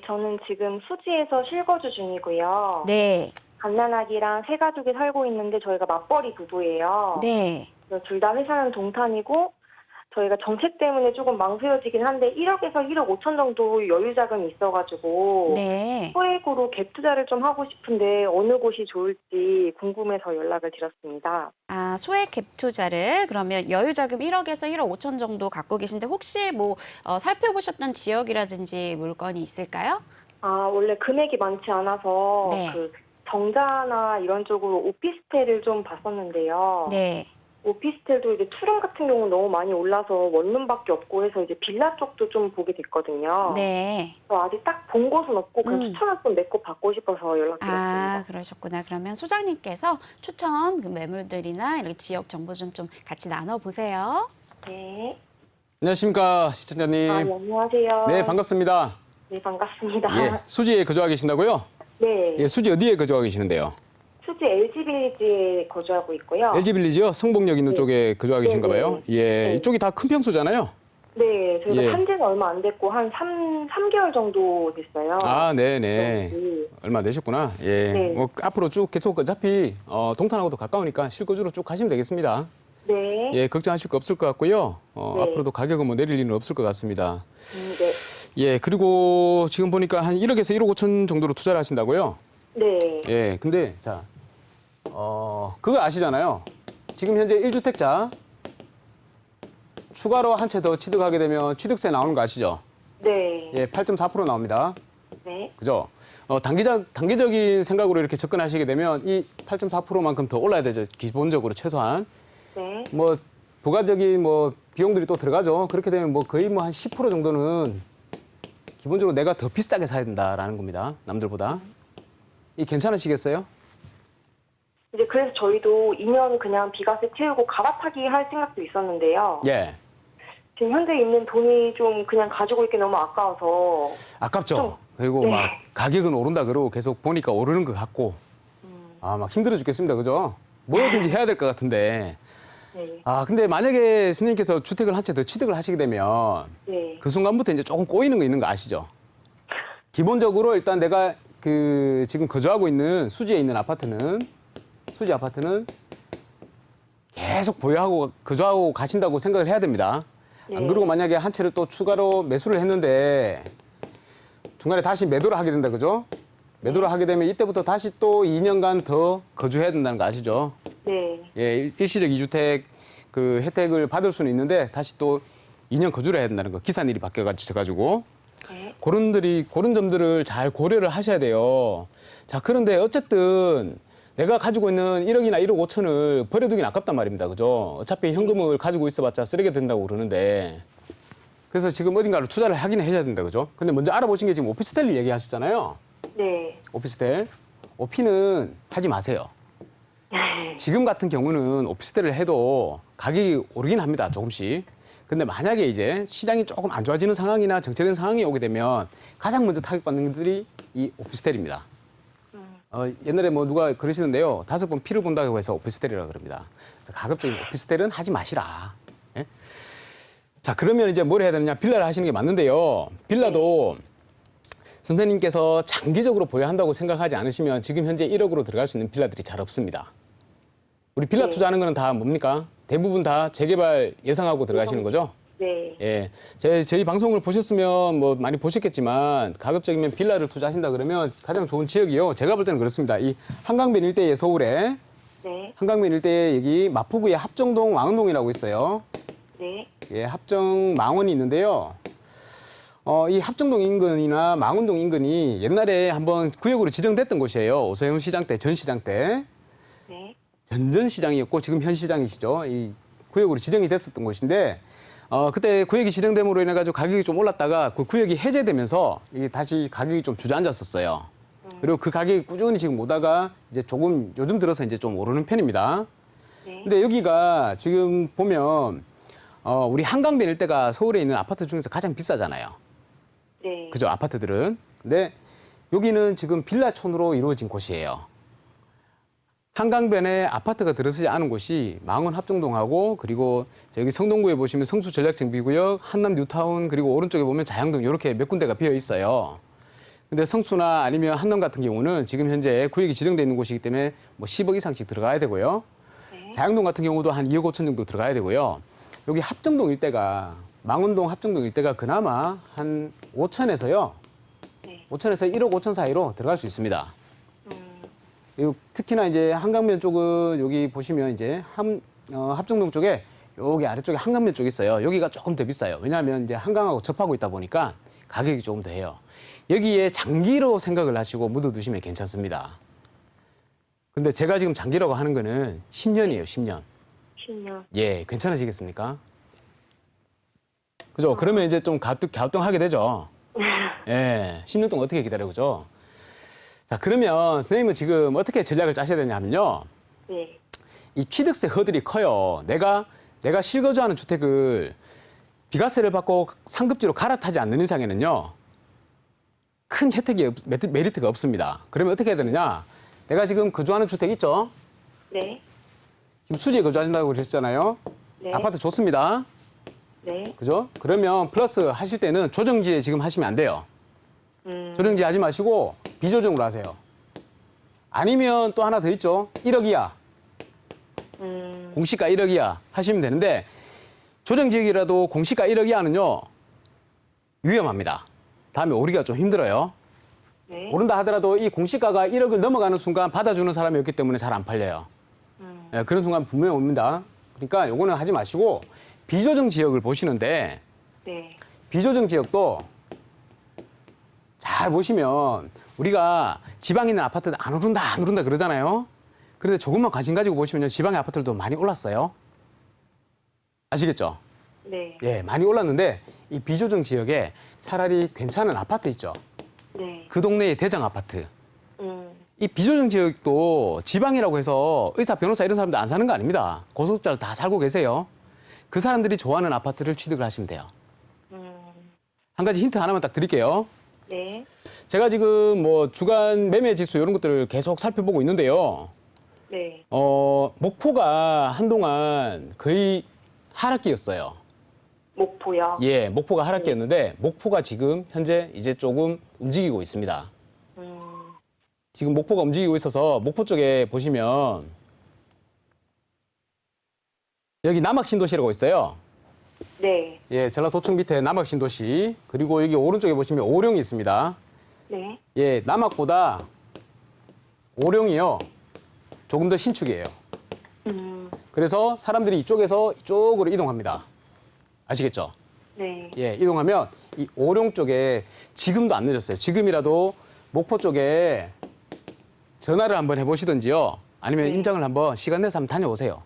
네, 저는 지금 수지에서 실거주 중이고요. 네. 갓난아기랑 세 가족이 살고 있는데 저희가 맞벌이 부부예요. 네. 둘 다 회사는 동탄이고 저희가 정책 때문에 조금 망설여지긴 한데 1억에서 1억 5천 정도 여유 자금이 있어가지고 네. 소액으로 갭 투자를 좀 하고 싶은데 어느 곳이 좋을지 궁금해서 연락을 드렸습니다. 아, 소액 갭 투자를 그러면 여유 자금 1억에서 1억 5천 정도 갖고 계신데 혹시 뭐 어, 살펴보셨던 지역이라든지 물건이 있을까요? 아 원래 금액이 많지 않아서 네. 그 정자나 이런 쪽으로 오피스텔을 좀 봤었는데요. 네. 오피스텔도 이제 투룸 같은 경우는 너무 많이 올라서 원룸밖에 없고 해서 이제 빌라 쪽도 좀 보게 됐거든요. 네. 그래서 아직 딱 본 곳은 없고 그냥 음. 추천을 좀몇곳 받고 싶어서 연락드렸습니다. 아, 그러셨구나. 그러면 소장님께서 추천 그 매물들이나 이렇게 지역 정보 좀 좀 같이 나눠 보세요. 네. 안녕하십니까 시청자님. 아, 네, 안녕하세요. 네 반갑습니다. 네, 반갑습니다. 예, 수지에 거주하고 계신다고요? 네. 예, 수지 어디에 거주하고 계시는데요? 수지 LG 빌리지에 거주하고 있고요. LG 빌리지요? 성북역 있는 네. 쪽에 거주하고 계신가 네, 봐요. 네. 예, 네. 이쪽이 다 큰 평수잖아요. 네, 저희가 예. 산지는 얼마 안 됐고 한 3, 삼개월 정도 됐어요. 아, 네, 네. 네. 얼마 되셨구나. 예. 네. 뭐 앞으로 쭉 계속 어차피 어, 동탄하고도 가까우니까 실거주로 쭉 가시면 되겠습니다. 네. 예, 걱정하실 거 없을 것 같고요. 어, 네. 앞으로도 가격은 뭐 내릴 일은 없을 것 같습니다. 음, 네. 예, 그리고 지금 보니까 한 1억에서 1억 5천 정도로 투자를 하신다고요? 네. 예, 근데 자, 어, 그거 아시잖아요. 지금 현재 1주택자 추가로 한 채 더 취득하게 되면 취득세 나오는 거 아시죠? 네. 예, 8.4% 나옵니다. 네. 그죠? 어, 단기적, 단기적인 생각으로 이렇게 접근하시게 되면 이 8.4%만큼 더 올라야 되죠. 기본적으로 최소한. 네. 뭐, 부가적인 뭐 비용들이 또 들어가죠. 그렇게 되면 뭐 거의 뭐 한 10% 정도는 기본적으로 내가 더 비싸게 사야 된다라는 겁니다. 남들보다. 이 괜찮으시겠어요? 이제 그래서 저희도 2년 그냥 비과세 채우고 갈아타기 할 생각도 있었는데요. 예. 지금 현재 있는 돈이 좀 그냥 가지고 있기 너무 아까워서 아깝죠. 좀, 그리고 네. 막 가격은 오른다 그러고 계속 보니까 오르는 것 같고 음. 아막 힘들어 죽겠습니다. 그죠? 뭐든지 해야 될 것 같은데 네. 아 근데 만약에 선생님께서 주택을 한 채 더 취득을 하시게 되면 네. 그 순간부터 이제 조금 꼬이는 거 있는 거 아시죠? 기본적으로 일단 내가 그 지금 거주하고 있는 수지에 있는 아파트는 수지 아파트는 계속 보유하고 거주하고 가신다고 생각을 해야 됩니다. 안 네. 그러고 만약에 한 채를 또 추가로 매수를 했는데 중간에 다시 매도를 하게 된다 그죠? 매도를 하게 되면 이때부터 다시 또 2년간 더 거주해야 된다는 거 아시죠? 네. 예, 일- 일시적 이주택그 혜택을 받을 수는 있는데 다시 또 2년 거주를 해야 된다는 거. 기산 일이 바뀌어 가지고. 네. 그런 들이 그런 점들을 잘 고려를 하셔야 돼요. 자, 그런데 어쨌든 내가 가지고 있는 1억이나 1억 5천을 버려두긴 아깝단 말입니다. 그죠? 어차피 현금을 가지고 있어봤자 쓰레기 된다고 그러는데. 그래서 지금 어딘가로 투자를 하긴 해야 된다. 그죠? 근데 먼저 알아보신 게 지금 오피스텔 얘기하셨잖아요. 네. 오피스텔. 오피는 하지 마세요. 지금 같은 경우는 오피스텔을 해도 가격이 오르긴 합니다. 조금씩. 근데 만약에 이제 시장이 조금 안 좋아지는 상황이나 정체된 상황이 오게 되면 가장 먼저 타격받는 것들이 이 오피스텔입니다. 어, 옛날에 뭐 누가 그러시는데요. 다섯 번 피를 본다고 해서 오피스텔이라고 그럽니다. 그래서 가급적이 오피스텔은 하지 마시라. 예? 자, 그러면 이제 뭘 해야 되느냐. 빌라를 하시는 게 맞는데요. 빌라도 선생님께서 장기적으로 보유한다고 생각하지 않으시면 지금 현재 1억으로 들어갈 수 있는 빌라들이 잘 없습니다. 우리 빌라 네. 투자하는 거는 다 뭡니까? 대부분 다 재개발 예상하고 들어가시는 거죠? 네. 예. 제, 저희 방송을 보셨으면 뭐 많이 보셨겠지만 가급적이면 빌라를 투자하신다 그러면 가장 좋은 지역이요. 제가 볼 때는 그렇습니다. 이 한강변 일대의 서울에 네. 한강변 일대 여기 마포구의 합정동 왕흥동이라고 있어요. 네. 예, 합정 망원이 있는데요. 어, 이 합정동 인근이나 망원동 인근이 옛날에 한번 구역으로 지정됐던 곳이에요. 오세훈 시장 때, 전 시장 때. 네. 전전 시장이었고 지금 현 시장이시죠. 이 구역으로 지정이 됐었던 곳인데 어, 그때 구역이 지정됨으로 인해 가지고 가격이 좀 올랐다가 그 구역이 해제되면서 이게 다시 가격이 좀 주저앉았었어요. 그리고 그 가격이 꾸준히 지금 오다가 이제 조금 요즘 들어서 이제 좀 오르는 편입니다. 네. 근데 여기가 지금 보면 어, 우리 한강변 일대가 서울에 있는 아파트 중에서 가장 비싸잖아요. 네. 그죠 아파트들은 근데 여기는 지금 빌라촌으로 이루어진 곳이에요 한강변에 아파트가 들어서지 않은 곳이 망원 합정동하고 그리고 저기 성동구에 보시면 성수 전략정비구역 한남 뉴타운 그리고 오른쪽에 보면 자양동 이렇게 몇 군데가 비어 있어요 근데 성수나 아니면 한남 같은 경우는 지금 현재 구역이 지정돼 있는 곳이기 때문에 뭐 10억 이상씩 들어가야 되고요. 네. 자양동 같은 경우도 한 2억 5천 정도 들어가야 되고요. 여기 합정동 일대가 망원동 합정동 일대가 그나마 한 5천에서요. 네. 5천에서 1억 5천 사이로 들어갈 수 있습니다. 특히나 이제 한강변 쪽은 여기 보시면 이제 함, 어, 합정동 쪽에 여기 아래쪽에 한강변 쪽 있어요. 여기가 조금 더 비싸요. 왜냐하면 이제 한강하고 접하고 있다 보니까 가격이 조금 더 해요. 여기에 장기로 생각을 하시고 묻어두시면 괜찮습니다. 근데 제가 지금 장기라고 하는 거는 10년이에요, 10년. 10년. 예, 괜찮으시겠습니까? 그죠? 그러면 이제 좀 갸우뚱, 갸우뚱하게 되죠. 예, 10년 동안 어떻게 기다려, 그죠? 자, 그러면 선생님은 지금 어떻게 전략을 짜셔야 되냐면요. 네. 이 취득세 허들이 커요. 내가, 내가 실거주하는 주택을 비과세를 받고 상급지로 갈아타지 않는 이상에는요. 큰 혜택이, 없, 메리- 메리트가 없습니다. 그러면 어떻게 해야 되느냐? 내가 지금 거주하는 주택 있죠? 네. 지금 수지에 거주하신다고 그러셨잖아요. 네. 아파트 좋습니다. 네. 그죠? 그러면 플러스 하실 때는 조정지에 지금 하시면 안 돼요. 음, 조정지 하지 마시고 비조정으로 하세요. 아니면 또 하나 더 있죠. 1억 이하, 음, 공시가 1억 이하 하시면 되는데 조정지역이라도 공시가 1억 이하는요 위험합니다. 다음에 오리가 좀 힘들어요. 네. 오른다 하더라도 이 공시가가 1억을 넘어가는 순간 받아주는 사람이 없기 때문에 잘 안 팔려요. 음, 예, 그런 순간 분명히 옵니다. 그러니까 요거는 하지 마시고 비조정 지역을 보시는데 네. 비조정 지역도 잘 보시면 우리가 지방에 있는 아파트들 안 오른다 안 오른다 그러잖아요. 그런데 조금만 관심 가지고 보시면 지방의 아파트들도 많이 올랐어요. 아시겠죠? 네. 예, 많이 올랐는데 이 비조정 지역에 차라리 괜찮은 아파트 있죠. 네. 그 동네의 대장 아파트. 음, 이 비조정 지역도 지방이라고 해서 의사, 변호사 이런 사람들 안 사는 거 아닙니다. 고소득자를 다 살고 계세요. 그 사람들이 좋아하는 아파트를 취득을 하시면 돼요. 음, 한 가지 힌트 하나만 딱 드릴게요. 네. 제가 지금 뭐 주간 매매 지수 이런 것들을 계속 살펴보고 있는데요. 네. 어, 목포가 한동안 거의 하락기였어요. 목포요. 예, 목포가 하락기였는데 목포가 지금 현재 이제 조금 움직이고 있습니다. 음, 지금 목포가 움직이고 있어서 목포 쪽에 보시면 여기 남학 신도시라고 있어요. 네. 예, 전라도청 밑에 남학신도시 그리고 여기 오른쪽에 보시면 오룡이 있습니다. 네. 예, 남학보다 오룡이요 조금 더 신축이에요. 음, 그래서 사람들이 이쪽에서 이쪽으로 이동합니다. 아시겠죠? 네. 예, 이동하면 이 오룡 쪽에 지금도 안 늦었어요. 지금이라도 목포 쪽에 전화를 한번 해보시든지요. 아니면 네. 임장을 한번 시간 내서 한번 다녀오세요.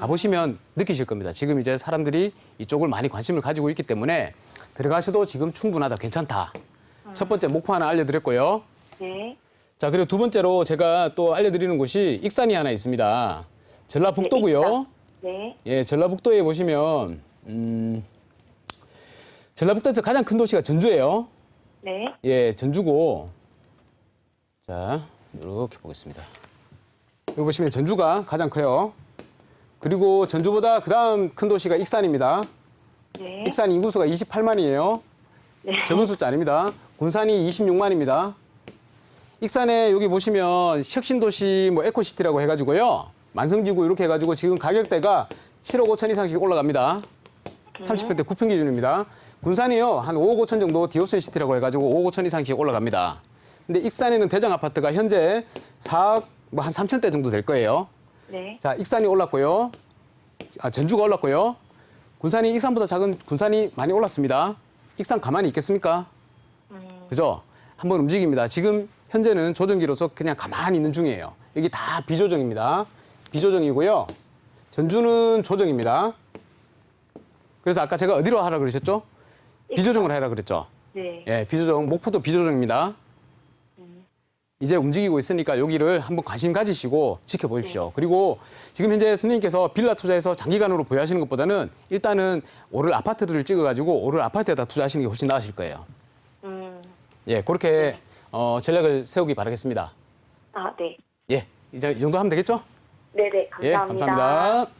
가보시면 느끼실 겁니다. 지금 이제 사람들이 이쪽을 많이 관심을 가지고 있기 때문에 들어가셔도 지금 충분하다, 괜찮다. 첫 번째 목포 하나 알려드렸고요. 네. 자, 그리고 두 번째로 제가 또 알려드리는 곳이 익산이 하나 있습니다. 전라북도고요. 네. 네. 예, 전라북도에 보시면 음, 전라북도에서 가장 큰 도시가 전주예요. 네. 예, 전주고 자 이렇게 보겠습니다. 여기 보시면 전주가 가장 커요. 그리고 전주보다 그 다음 큰 도시가 익산입니다. 네. 익산 인구수가 28만이에요. 네. 적은 숫자 아닙니다. 군산이 26만입니다. 익산에 여기 보시면 혁신도시 뭐 에코시티라고 해가지고요. 만성지구 이렇게 해가지고 지금 가격대가 7억 5천 이상씩 올라갑니다. 30평대 9평 기준입니다. 군산이요 한 5억 5천 정도 디오슨 시티라고 해가지고 5억 5천 이상씩 올라갑니다. 근데 익산에는 대장 아파트가 현재 4억 뭐 한 3천 대 정도 될 거예요. 네. 자, 익산이 올랐고요. 아, 전주가 올랐고요. 군산이 익산보다 작은 군산이 많이 올랐습니다. 익산 가만히 있겠습니까? 음, 그죠? 한번 움직입니다. 지금 현재는 조정기로서 그냥 가만히 있는 중이에요. 여기 다 비조정입니다. 비조정이고요. 전주는 조정입니다. 그래서 아까 제가 어디로 하라 그러셨죠? 비조정을 해라 그랬죠? 네. 예, 비조정, 목포도 비조정입니다. 이제 움직이고 있으니까 여기를 한번 관심 가지시고 지켜보십시오. 그리고 지금 현재 스님께서 빌라 투자해서 장기간으로 보유하시는 것보다는 일단은 오를 아파트들을 찍어가지고 오를 아파트에다 투자하시는 게 훨씬 나으실 거예요. 음, 예, 그렇게 어, 전략을 세우기 바라겠습니다. 아, 네. 예, 이제 이 정도 하면 되겠죠? 네네. 예, 감사합니다. 감사합니다.